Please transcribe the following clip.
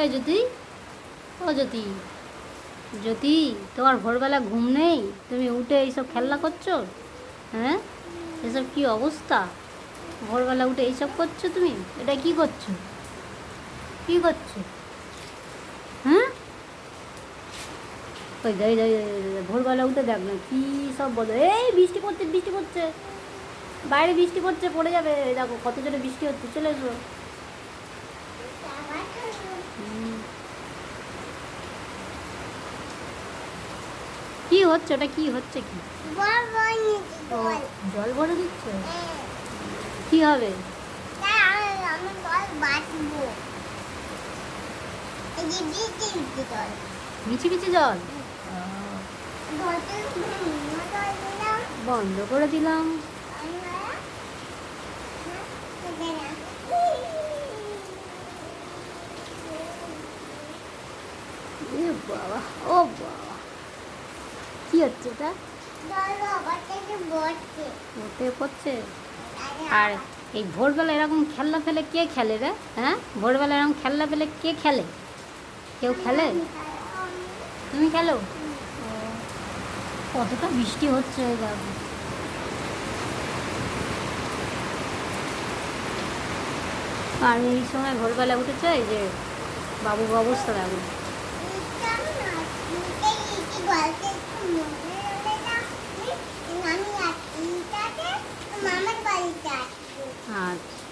এই জ্যোতি, ও জ্যোতি জ্যোতি, তোমার ভোরবেলা ঘুম নেই? তুমি উঠে এইসব খেলনা করছ? হ্যাঁ? এসব কি অবস্থা? ভোরবেলা উঠে এইসব করছ তুমি? এটা কি করছ? কি করছ? হ্যাঁ? ওই যাই যাই ভোরবেলা উঠে দেখ না কী সব বলো এই বৃষ্টি পড়ছে বৃষ্টি পড়ছে। বাইরে বৃষ্টি পড়ছে, পড়ে যাবে। দেখো কত জোরে বৃষ্টি হচ্ছে, চলে এসো। কি হচ্ছে? ওটা কি হচ্ছে কি? জল ভরে দিচ্ছে। কি হবে? মিছি মিছি জল বন্ধ করে দিলাম। বাবা ও বাবা। কি হচ্ছে এটা? ওতে পড়ছে? আর এই ভোরবেলা এরকম খেলনা ফেলে কে খেলে রে? হ্যাঁ? ভোরবেলা এরকম খেলনা ফেলে কে খেলে? কেউ খেলে? তুমি খেলো? ও, কতটা বৃষ্টি হচ্ছে দেখো আর এই সময় ভোরবেলা উঠেছে এই যে বাবুর অবস্থা আসব আচ্ছা।